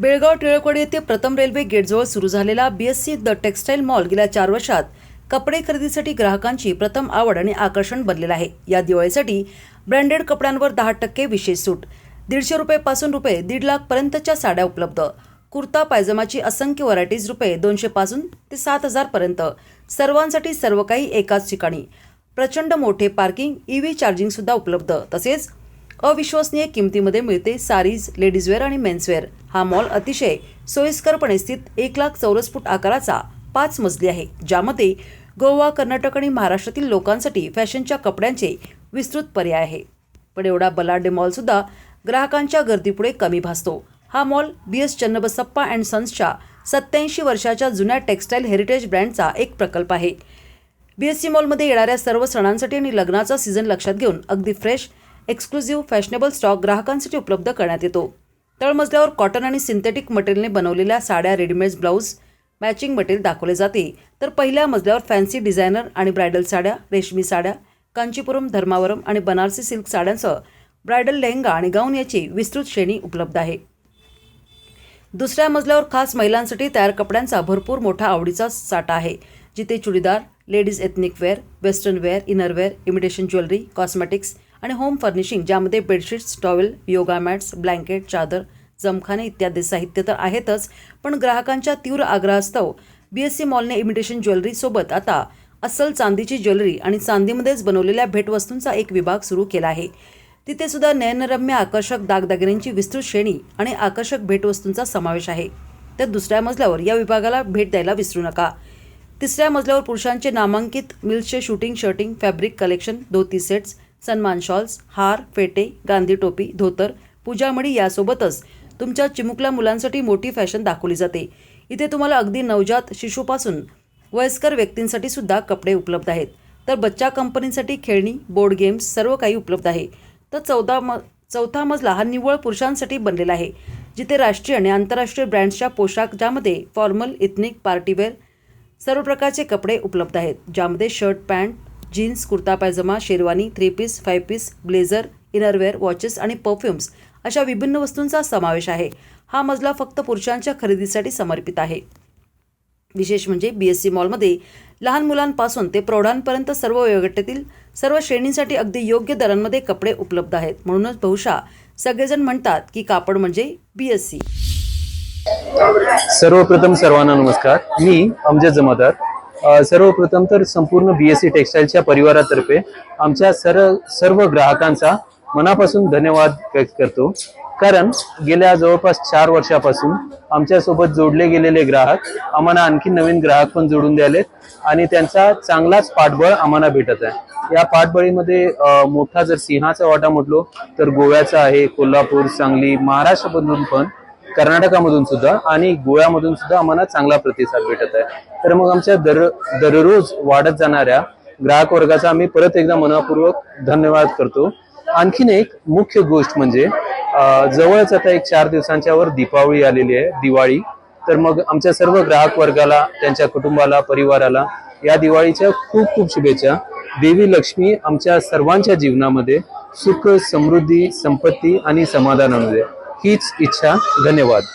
बेळगाव टिळकवाडी येथे प्रथम रेल्वे गेटजवळ सुरू झालेला बीएससी द टेक्सटाईल मॉल गेल्या चार वर्षात कपडे खरेदीसाठी ग्राहकांची प्रथम आवड आणि आकर्षण बनलेलं आहे. या दिवाळीसाठी ब्रँडेड कपड्यांवर दहा टक्के विशेष सूट दीडशे रुपयेपासून रुपये दीड लाखपर्यंतच्या साड्या उपलब्ध. कुर्ता पायजमाची असंख्य व्हरायटीज रुपये दोनशेपासून ते सात हजारपर्यंत सर्वांसाठी सर्व काही एकाच ठिकाणी. प्रचंड मोठे पार्किंग ई व्ही चार्जिंगसुद्धा उपलब्ध. तसेच अविश्वसनीय किमतीमध्ये मिळते सारीज लेडीजवेअर आणि मेन्सवेअर. हा मॉल अतिशय सोयीस्करपणे स्थित एक लाख चौरस फूट आकाराचा पाच मजली आहे ज्यामध्ये गोवा कर्नाटक आणि महाराष्ट्रातील लोकांसाठी फॅशनच्या कपड्यांचे विस्तृत पर्याय आहे. पण एवढा बलाढ्य मॉलसुद्धा ग्राहकांच्या गर्दीपुढे कमी भासतो. हा mall B S Channabasappa and सन्सच्या सत्याऐंशी वर्षाच्या जुन्या टेक्स्टाईल हेरिटेज ब्रँडचा एक प्रकल्प आहे. बी एस सी मॉलमध्ये येणाऱ्या सर्व सणांसाठी आणि लग्नाचा सीझन लक्षात घेऊन अगदी फ्रेश एक्सक्लुझिव्ह फॅशनेबल स्टॉक ग्राहकांसाठी उपलब्ध करण्यात येतो. तळमजल्यावर कॉटन आणि सिंथेटिक मटेरियलने बनवलेल्या साड्या रेडीमेड ब्लाऊज मॅचिंग मटेरियल दाखवले जाते. तर पहिल्या मजल्यावर फॅन्सी डिझायनर आणि ब्रायडल साड्या रेशमी साड्या कांचीपुरम धर्मावरम आणि बनारसी सिल्क साड्यांसह ब्रायडल लेहंगा आणि गाऊन याची विस्तृत श्रेणी उपलब्ध आहे. दुसऱ्या मजल्यावर खास महिलांसाठी तयार कपड्यांचा भरपूर मोठा आवडीचा साठा आहे जिथे churidar ladies ethnic wear western wear innerwear imitation jewellery cosmetics आणि होम फर्निशिंग ज्यामध्ये bedsheets towel yoga mats blanket चादर जमखाने इत्यादी साहित्य तर आहेतच. पण ग्राहकांच्या तीव्र आग्रहास्तव बी एस सी मॉलने इमिटेशन ज्वेलरीसोबत आता अस्सल चांदीची ज्वेलरी आणि चांदीमध्येच बनवलेल्या भेटवस्तूंचा एक विभाग सुरू केला आहे. तिथे सुद्धा नयनरम्य आकर्षक दागदागिन्यांची विस्तृत श्रेणी आणि आकर्षक भेटवस्तूंचा समावेश आहे. तर दुसऱ्या मजल्यावर या विभागाला भेट द्यायला विसरू नका. तिसऱ्या मजल्यावर पुरुषांचे नामांकित मिल्सचे shooting shirting fabric collection dhoti sets सन्मान शॉल्स हार फेटे गांधी टोपी धोतर पूजामणी यासोबतच तुमच्या चिमुकल्या मुलांसाठी मोठी फॅशन दाखवली जाते. इथे तुम्हाला अगदी नवजात शिशूपासून वयस्कर व्यक्तींसाठी सुद्धा कपडे उपलब्ध आहेत. तर बच्चा कंपनीसाठी खेळणी बोर्ड गेम्स सर्व काही उपलब्ध आहे. तर चौदा म चौथा मजला हा निव्वळ पुरुषांसाठी बनलेला आहे. जिथे राष्ट्रीय आणि आंतरराष्ट्रीय ब्रँड्सच्या पोशाख ज्यामध्ये फॉर्मल इथनिक पार्टीवेअर सर्व प्रकारचे कपडे उपलब्ध आहेत. ज्यामध्ये shirt pant jeans kurta pyjama sherwani three piece five piece blazer innerwear watches आणि परफ्युम्स अशा विभिन्न वस्तूंचा समावेश आहे. हा मजला फक्त पुरुषांच्या खरेदीसाठी समर्पित आहे. विशेष म्हणजे बी एस सी मॉलमध्ये लहान मुलांपासून ते प्रौढांपर्यंत सर्व वयोगटातील सर्व श्रेणींसाठी अगदी योग्य दरांमध्ये कपडे उपलब्ध आहेत. म्हणूनच बहुशा सगळेजण म्हणतात की कापड म्हणजे बी एस सी सर्वप्रथम सर्वांना नमस्कार. मी अमजद जमादार. सर्वप्रथम तर संपूर्ण बीएससी टेक्सटाईलच्या परिवारातर्फे आमच्या सर्व सर्व ग्राहकांचा मनापासून धन्यवाद व्यक्त करतो. कारण गेल्या जवळपास चार वर्षापासून आमच्यासोबत जोडले गेलेले ग्राहक आम्हाला आणखी नवीन ग्राहक पण जोडून द्यालेत आणि त्यांचा चांगलाच पाठबळ आम्हाला भेटत आहे. या पाठबळीमध्ये मोठा जर सिंहाचा वाटा म्हटलो तर गोव्याचा आहे कोल्हापूर सांगली महाराष्ट्रमधून पण कर्नाटकामधून सुद्धा आणि गोव्यामधून सुद्धा आम्हाला चांगला प्रतिसाद भेटत आहे. तर मग आमच्या दर दररोज वाढत जाणाऱ्या ग्राहक वर्गाचा आम्ही परत एकदा मनापूर्वक धन्यवाद करतो. आणखीन एक मुख्य गोष्ट म्हणजे जवळच आता एक चार दिवसांच्या वर दीपावली आलेली आहे दिवाळी. तर मग आमच्या सर्व ग्राहक वर्गाला त्यांच्या कुटुंबाला परिवाराला या दिवाळीच्या खूप खूप शुभेच्छा. देवी लक्ष्मी आमच्या सर्वांच्या जीवनामध्ये सुख समृद्धी संपत्ती आणि समाधान आणू दे हीच इच्छा धन्यवाद.